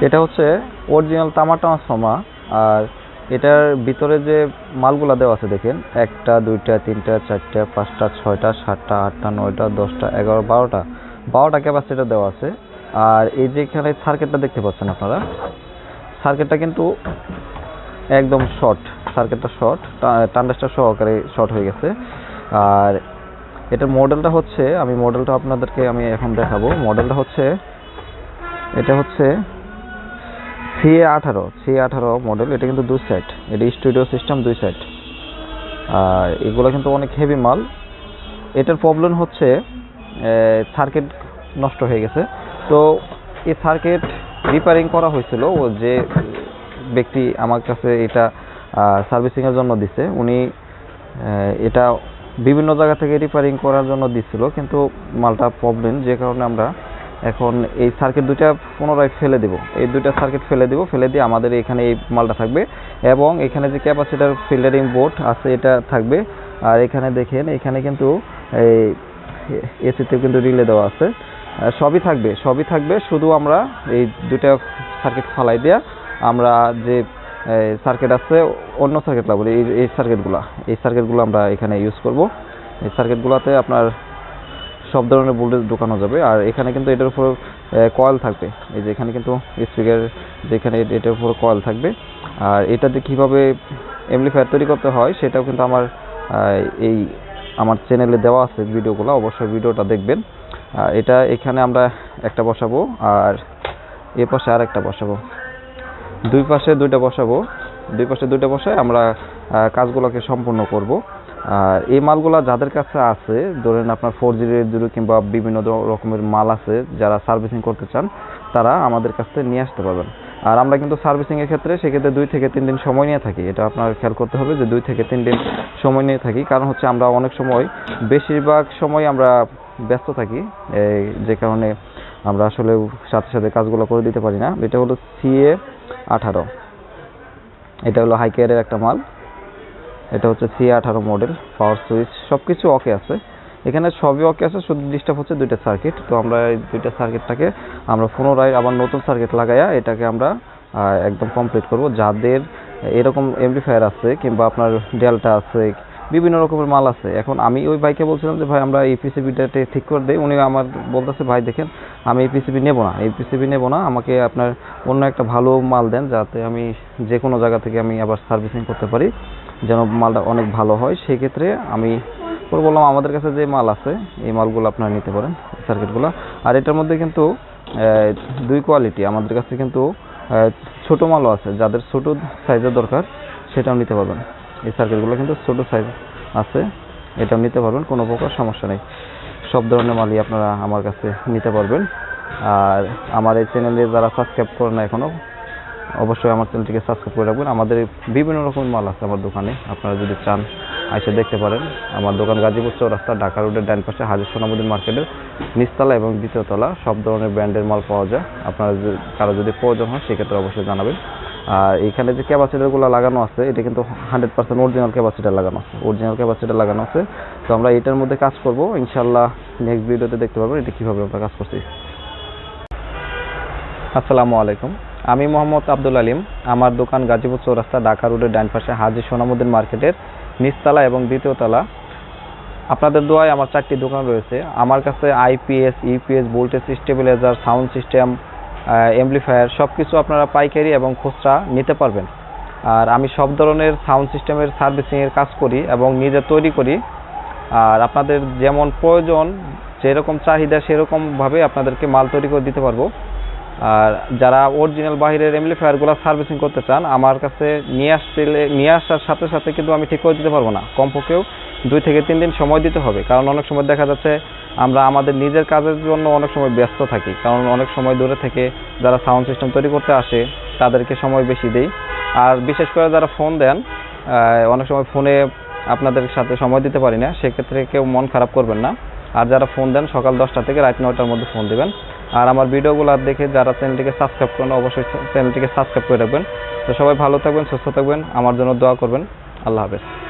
এটা হচ্ছে অরিজিনাল তামা ট্রান্সফর্মার আর এটার ভিতরে যে মালগুলা দেওয়া আছে দেখেন, একটা, দুইটা, তিনটা, চারটা, পাঁচটা, ছয়টা, সাতটা, আটটা, নয়টা, দশটা, এগারো, বারোটা বারোটা ক্যাপাসিটার দেওয়া আছে। আর এই যে এখানে সার্কিটটা দেখতে পাচ্ছেন আপনারা সার্কিটটা কিন্তু একদম শর্ট সার্কিটটা শর্ট টান্ডাসটা সহকারে শর্ট হয়ে গেছে। আর এটার মডেলটা হচ্ছে, আমি মডেলটা আপনাদেরকে আমি এখন দেখাবো। মডেলটা হচ্ছে, এটা হচ্ছে সি আঠারো সি আঠারো মডেল এটা কিন্তু দুই সাইড এটা স্টুডিও সিস্টেম দুই সাইড আর এগুলো কিন্তু অনেক হেভি মাল। এটার প্রবলেম হচ্ছে সার্কিট নষ্ট হয়ে গেছে। তো এই সার্কিট রিপেয়ারিং করা হয়েছিল, ও যে ব্যক্তি আমার কাছে এটা সার্ভিসিংয়ের জন্য দিছে, উনি এটা বিভিন্ন জায়গা থেকে রিপেয়ারিং করার জন্য দিছিল, কিন্তু মালটা প্রবলেম যে কারণে আমরা এখন এই সার্কিট দুটা পুনরায় ফেলে দিব। এই দুইটা সার্কিট ফেলে দিব, ফেলে দিয়ে আমাদের এখানে এই মালটা থাকবে। এবং এখানে যে ক্যাপাসিটার ফিল্টারিং বোর্ড আছে, এটা থাকবে। আর এখানে দেখেন, এখানে কিন্তু এই এসিতে কিন্তু রিলে দেওয়া আছে। সবই থাকবে সবই থাকবে। শুধু আমরা এই দুটা সার্কিট ফালাই দিয়া আমরা যে সার্কিট আছে, অন্য সার্কিট লাগবে এই এই সার্কিটগুলো এই সার্কিটগুলো আমরা এখানে ইউজ করব। এই সার্কিটগুলোতে আপনার সব ধরনের ভোল্টেজ ঢোকানো যাবে। আর এখানে কিন্তু এটার উপর কয়েল থাকবে। এই যে এখানে কিন্তু স্পিকার যেখানে এটার উপর কয়েল থাকবে। আর এটাতে কীভাবে এমপ্লিফায়ার তৈরি করতে হয়, সেটাও কিন্তু আমার এই আমার চ্যানেলে দেওয়া আছে ভিডিওগুলো। অবশ্যই ভিডিওটা দেখবেন। এটা এখানে আমরা একটা বসাবো আর এ পাশে আর একটা বসাবো। দুই পাশে দুইটা বসাবো। দুই পাশে দুইটা বসায় আমরা কাজগুলোকে সম্পূর্ণ করব। আর এই মালগুলা যাদের কাছে আছে, ধরেন আপনার ফোর জি জিরো কিংবা বিভিন্ন রকমের মাল আছে, যারা সার্ভিসিং করতে চান, তারা আমাদের কাছ থেকে নিয়ে আসতে পারবেন। আর আমরা কিন্তু সার্ভিসিংয়ের ক্ষেত্রে সেক্ষেত্রে দুই থেকে তিন দিন সময় নিয়ে থাকি। এটা আপনার খেয়াল করতে হবে যে দুই থেকে তিন দিন সময় নিয়ে থাকি। কারণ হচ্ছে আমরা অনেক সময়, বেশিরভাগ সময় আমরা ব্যস্ত থাকি। যে কারণে আমরা আসলে সাথে সাথে কাজগুলো করে দিতে পারি না। এটা হলো সিএ আঠারো। এটা হলো হাই কেয়ারের একটা মাল। এটা হচ্ছে সি আঠারো মডেল পাওয়ার সুইচ সব কিছু ওকে আছে। এখানে সবই ওকে আছে, শুধু ডিস্টার্ব হচ্ছে দুইটা সার্কিট তো আমরা এই দুইটা সার্কিটটাকে আমরা পুনরায় আবার নতুন সার্কিট লাগাইয়া এটাকে আমরা একদম কমপ্লিট করব। যাদের এরকম এমপ্লিফায়ার আছে কিংবা আপনার ডেলটা আছে, বিভিন্ন রকমের মাল আছে। এখন আমি ওই ভাইকে বলছিলাম যে, ভাই, আমরা এই পিসিবিটাতে ঠিক করে দিই। উনি আমার বলতেছে, ভাই, দেখেন, আমি এই পিসিবি নেব না। এই পিসিবি নেব না, আমাকে আপনার অন্য একটা ভালো মাল দেন যাতে আমি যে কোনো জায়গা থেকে আমি আবার সার্ভিসিং করতে পারি। যেন মালটা অনেক ভালো হয় সেই ক্ষেত্রে আমি পরে বললাম আমাদের কাছে যে মাল আছে, এই মালগুলো আপনারা নিতে পারেন সার্কিটগুলো আর এটার মধ্যে কিন্তু দুই কোয়ালিটি আমাদের কাছে কিন্তু ছোট মালও আছে, যাদের ছোট সাইজের দরকার, সেটাও নিতে পারবেন। এই সার্কিটগুলো কিন্তু ছোট সাইজ আছে, এটাও নিতে পারবেন, কোনো প্রকার সমস্যা নেই। সব ধরনের মালই আপনারা আমার কাছে নিতে পারবেন। আর আমার এই চ্যানেলে যারা সাবস্ক্রাইব করেন এখনও অবশ্যই আমার চ্যানেলটিকে সাবস্ক্রাইব করে রাখবেন। আমাদের বিভিন্ন রকমের মাল আছে আমার দোকানে। আপনারা যদি চান এসে দেখতে পারেন। আমার দোকান গাজীপুর চৌরাস্তা, ঢাকা রোডের ডান পাশে হাজির সোনামুদ্দিন মার্কেটের নিচতলা এবং দ্বিতীয়তলা সব ধরনের ব্র্যান্ডের মাল পাওয়া যায়। আপনারা কারও যদি প্রয়োজন হয়, সেক্ষেত্রে অবশ্যই জানাবেন। আর এখানে যে ক্যাপাসিটারগুলো লাগানো আছে, এটা কিন্তু হান্ড্রেড পার্সেন্ট অরিজিনাল ক্যাপাসিটার লাগানো আছে। অরিজিনাল ক্যাপাসিটার লাগানো আছে। তো আমরা এটার মধ্যে কাজ করব। ইনশাল্লাহ নেক্সট ভিডিওতে দেখতে পারবেন এটা কীভাবে আমরা কাজ করছি। আসসালামু আলাইকুম। আমি মোহাম্মদ আব্দুল আলিম, আমার দোকান গাজীপুর চৌরাস্তা, ঢাকা রোডের ডান পাশে হাজি সোনামুদ্দিন মার্কেটের নিচতলা এবং দ্বিতীয়তলা আপনাদের দোয়ায় আমার চারটি দোকান রয়েছে। আমার কাছে IPS UPS voltage stabilizer, sound system amplifier সব কিছু আপনারা পাইকারি এবং খুচরা নিতে পারবেন। আর আমি সব ধরনের সাউন্ড সিস্টেমের সার্ভিসিংয়ের কাজ করি এবং নিজে তৈরি করি। আর আপনাদের যেমন প্রয়োজন, যেরকম চাহিদা, সেরকমভাবে আপনাদেরকে মাল তৈরি করে দিতে পারব। আর যারা অরিজিনাল বাহিরের এমপ্লিফায়ারগুলো সার্ভিসিং করতে চান, আমার কাছে নিয়ে আসতে নিয়ে আসার সাথে সাথে কিন্তু আমি ঠিক করে দিতে পারব না। কমপক্ষেও দুই থেকে তিন দিন সময় দিতে হবে। কারণ অনেক সময় দেখা যাচ্ছে আমরা আমাদের নিজের কাজের জন্য অনেক সময় ব্যস্ত থাকি। কারণ অনেক সময় দূরে থেকে যারা সাউন্ড সিস্টেম তৈরি করতে আসে, তাদেরকে সময় বেশি দেই। আর বিশেষ করে যারা ফোন দেন অনেক সময় ফোনে আপনাদের সাথে সময় দিতে পারি না। সেক্ষেত্রে কেউ মন খারাপ করবেন না। আর যারা ফোন দেন, সকাল দশটা থেকে রাত নয়টার মধ্যে ফোন দিবেন। আর আমার ভিডিওগুলো দেখে যারা চ্যানেলটিকে সাবস্ক্রাইব করেন, অবশ্যই চ্যানেলটিকে সাবস্ক্রাইব করে রাখবেন। তো সবাই ভালো থাকবেন, সুস্থ থাকবেন। আমার জন্য দোয়া করবেন। আল্লাহ হাফেজ।